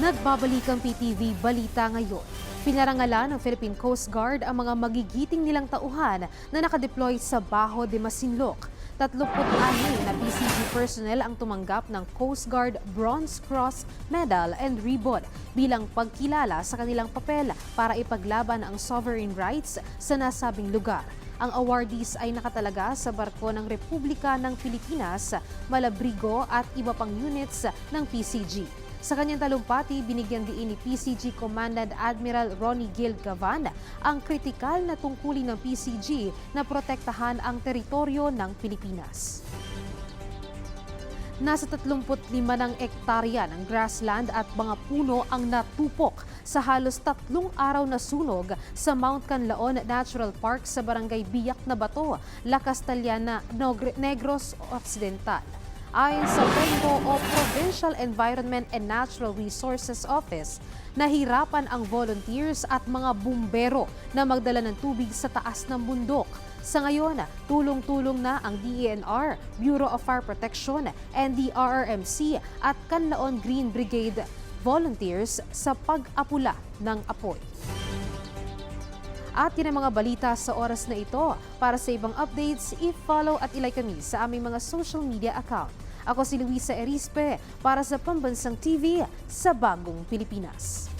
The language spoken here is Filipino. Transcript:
Nagbabalik ang PTV Balita ngayon. Pinarangalan ng Philippine Coast Guard ang mga magigiting nilang tauhan na nakadeploy sa Baho de Masinloc. 36 na PCG personnel ang tumanggap ng Coast Guard Bronze Cross Medal and Ribbon bilang pagkilala sa kanilang papel para ipaglaban ang sovereign rights sa nasabing lugar. Ang awardees ay nakatalaga sa barko ng Republika ng Pilipinas, Malabrigo at iba pang units ng PCG. Sa kanyang talumpati, binigyan diin ni PCG Commandant Admiral Ronnie Gil Gavan ang kritikal na tungkulin ng PCG na protektahan ang teritoryo ng Pilipinas. Nasa 35 ng ektarya ng grassland at mga puno ang natupok sa halos tatlong araw na sunog sa Mount Canlaon Natural Park sa barangay Biyak na Bato, La Castellana, Negros Occidental. Ayon sa Bengo o Provincial Environment and Natural Resources Office, nahirapan ang volunteers at mga bumbero na magdala ng tubig sa taas ng bundok. Sa ngayon, tulong-tulong na ang DENR, Bureau of Fire Protection, NDRRMC at Canlaon Green Brigade volunteers sa pag-apula ng apoy. At yun ang mga balita sa oras na ito. Para sa ibang updates, i-follow at ilike kami sa aming mga social media account. Ako si Luisa Erispe para sa Pambansang TV sa Bagong Pilipinas.